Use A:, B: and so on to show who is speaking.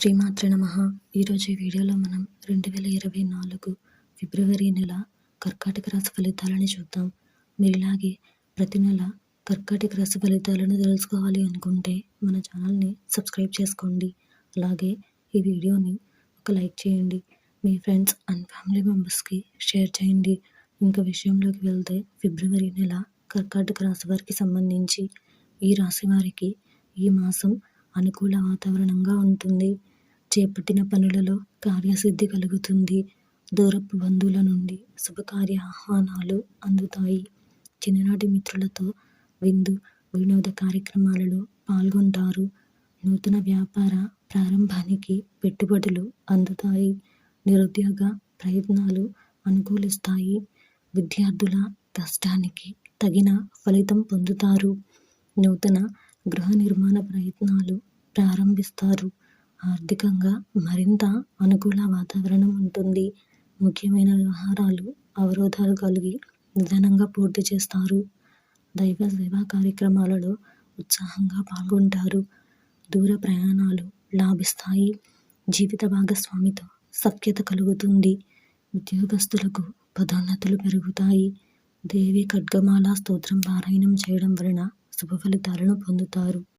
A: శ్రీమాత్ర నమ. ఈరోజు ఈ వీడియోలో మనం రెండు వేల ఇరవై నాలుగు ఫిబ్రవరి నెల కర్కాటక రాశి ఫలితాలని చూద్దాం. మీరు ఇలాగే ప్రతి నెల కర్కాటక రాశి ఫలితాలను తెలుసుకోవాలి అనుకుంటే మన ఛానల్ని సబ్స్క్రైబ్ చేసుకోండి. అలాగే ఈ వీడియోని ఒక లైక్ చేయండి. మీ ఫ్రెండ్స్ అండ్ ఫ్యామిలీ మెంబర్స్కి షేర్ చేయండి. ఇంకా విషయంలోకి వెళ్తే ఫిబ్రవరి నెల కర్కాటక రాశి వారికి సంబంధించి ఈ రాశి వారికి ఈ మాసం అనుకూల వాతావరణంగా ఉంటుంది. చేపట్టిన పనులలో కార్యసిద్ధి కలుగుతుంది. దూరపు బంధువుల నుండి శుభకార్య ఆహ్వానాలు అందుతాయి. చిన్ననాటి మిత్రులతో విందు వినోద కార్యక్రమాలలో పాల్గొంటారు. నూతన వ్యాపార ప్రారంభానికి పెట్టుబడులు అందుతాయి. నిరుద్యోగ ప్రయత్నాలు అనుకూలిస్తాయి. విద్యార్థుల కష్టానికి తగిన ఫలితం పొందుతారు. నూతన గృహ నిర్మాణ ప్రయత్నాలు ప్రారంభిస్తారు. ఆర్థికంగా మరింత అనుకూల వాతావరణం ఉంటుంది. ముఖ్యమైన వ్యవహారాలు అవరోధాలు కలిగి నిదానంగా పూర్తి చేస్తారు. దైవ సేవా కార్యక్రమాలలో ఉత్సాహంగా పాల్గొంటారు. దూర ప్రయాణాలు లాభిస్తాయి. జీవిత భాగస్వామితో సఖ్యత కలుగుతుంది. ఉద్యోగస్తులకు పదోన్నతులు పెరుగుతాయి. దేవి ఖడ్గమాల స్తోత్రం పారాయణం చేయడం వలన శుభ ఫలితాలను పొందుతారు.